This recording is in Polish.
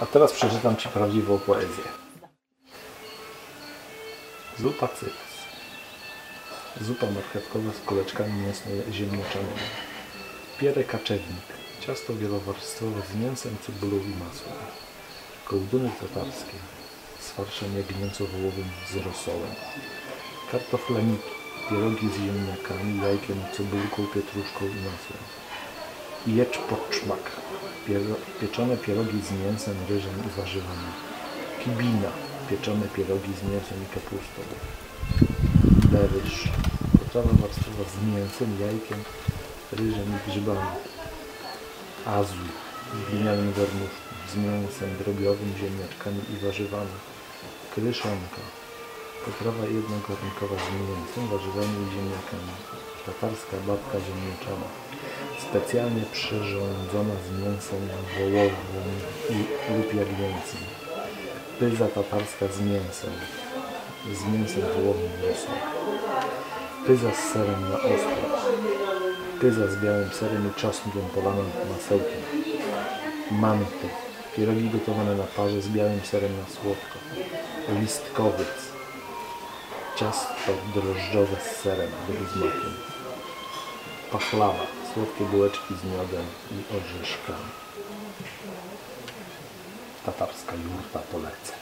A teraz przeczytam Ci prawdziwą poezję. Zupa cyps. Zupa marchewkowa z kuleczkami mięsno-ziemniaczanymi. Pierę kaczewnik. Ciasto wielowarstwowe z mięsem, cebulą i masłem. Kołduny tatarskie z farszem jagnięco-wołowym z rosołem. Kartoflaniki. Pierogi z ziemniakami, jajkiem, cebulką, pietruszką i masłem. Jecz. Piero, pieczone pierogi z mięsem, ryżem i warzywami. Kibina. Pieczone pierogi z mięsem i kapustą. Beryż. Potrawa warstwowa z mięsem, jajkiem, ryżem i grzybami. Azul. W glinianym. Z mięsem drobiowym, ziemniaczkami i warzywami. Kryszonka. Potrawa jednogarnkowa z mięsem, warzywami i ziemniakami. Tatarska babka ziemniaczana. Specjalnie przyrządzona z mięsem wołowym i- lub jagnięcym. Pyza tatarska z mięsem. Z mięsem wołowym rosą. Pyza z serem na ostro. Pyza z białym serem i czosnkiem polanym masełkiem. Manty. Pierogi gotowane na parze z białym serem na słodko. Listkowiec. Ciasto drożdżowe z serem lub z makiem. Pachlawa słodkie bułeczki z miodem i orzeszkami. Tatarska jurta polecę.